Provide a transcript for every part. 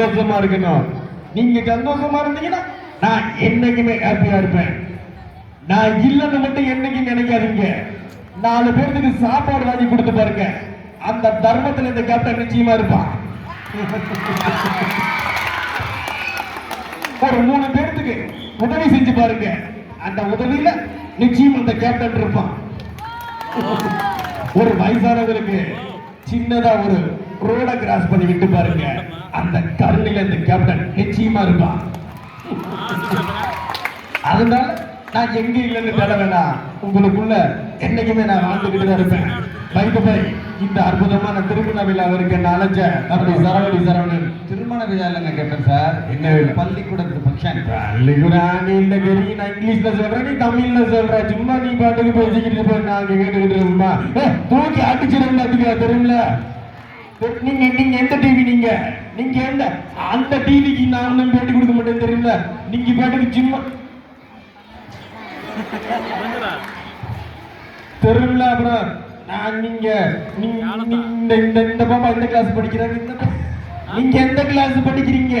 சந்தோஷமா இருக்கணும். நீங்க சந்தோஷமா இருந்தீங்கன்னா நான் என்னைக்குமே ஹாப்பியா இருப்பேன். நான் இல்லைன்னு மட்டும் என்னைக்கும் நினைக்காதீங்க. நாலு பேருக்கு சாப்பாடு வாங்கி கொடுத்து பாருங்க. அந்த தர்மத்துல இந்த கேப்டன் நிச்சயமா இருப்பான். ஒரு மூணு பேர்த்துக்கு உதவி செஞ்சு பாருங்க. அந்த உதவியில நிச்சயம் அந்த கேப்டன் இருப்பான். ஒரு வயசானவருக்கு சின்னதா ஒரு ரோட கிராஸ் பண்ணி விட்டு பாருங்க. அந்த கருணையில இந்த கேப்டன் நிச்சயமா இருப்பான் அதனால நான் எங்க இல்லைன்னு தேட வேணாம். உங்களுக்குள்ள என்னைக்குமே நான் வாழ்ந்துகிட்டு தான் இருப்பேன். பைக்கு பை இந்த அற்புதமான திருமண விழாவிற்கு நான் அழைச்ச தம்பி சரவணி சரவணன். திருமண விழா இல்லைங்க கேட்டேன் சார் என்ன விழா? பள்ளிக்கூடத்து ஃபங்க்ஷன் பள்ளிக்கூட நீ இந்த பெரிய நான் இங்கிலீஷ்ல சொல்றேன் நீ தமிழ்ல சொல்ற. சும்மா நீ பாட்டுக்கு பேசிக்கிட்டு இருப்ப நாங்க கேட்டுக்கிட்டு இருப்போமா? தூக்கி அடிச்சிருந்தா அதுக்கு தெரியுமில்ல தெ- நீங்க நீங்க எந்த டிவி நீங்க? நீங்க எந்த? அந்த டிவிக்கு நான் ஒண்ணும் பேட்டி கொடுக்க மாட்டேன் தெரியுமில்ல நீங்க பாட்டுக்கு சும்மா தெரியுமில்ல அப்புறம்? நான் நீங்க நீங்க இந்த இந்த இந்த பாப்பா எந்த கிளாஸ் படிக்கிறாங்க? இந்த நீங்க எந்த கிளாஸ் படிக்கிறீங்க?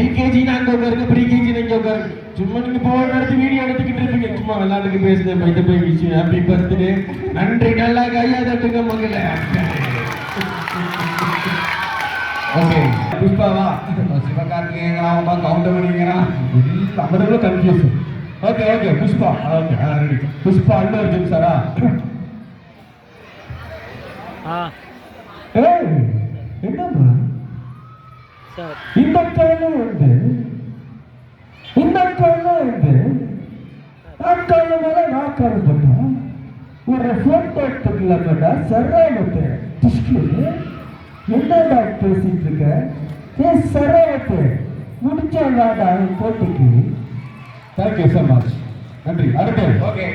எல்கேஜி நாங்க உட்காருங்க ப்ரீ கேஜி நீங்க உட்காருங்க. சும்மா நீங்க போன இடத்து வீடியோ எடுத்துக்கிட்டு இருப்பீங்க. சும்மா விளையாட்டுக்கு பேசுறேன் இது போய் விஷயம். ஹாப்பி பர்த்டே நன்றி. நல்லா கையா தட்டுங்க மகளே. Okay புஷ்பாவா confuse okay okay Pushpa okay ready Pushpa Allu Arjun சாரா ஆ ஏய் என்னம்மா சார் இந்த கையில உண்டு இந்த கையில உண்டு நான் கையில மேல நான் கருப்பட்டா ஒரு போட்டோ எடுத்துக்கலாமடா சராமத்து என்னடா பேசிட்டு இருக்க ஏ சராமத்து முடிச்சா வாடா போட்டிக்கு. தேங்க்யூ ஸோ மச் நன்றி. அடுத்து. ஓகே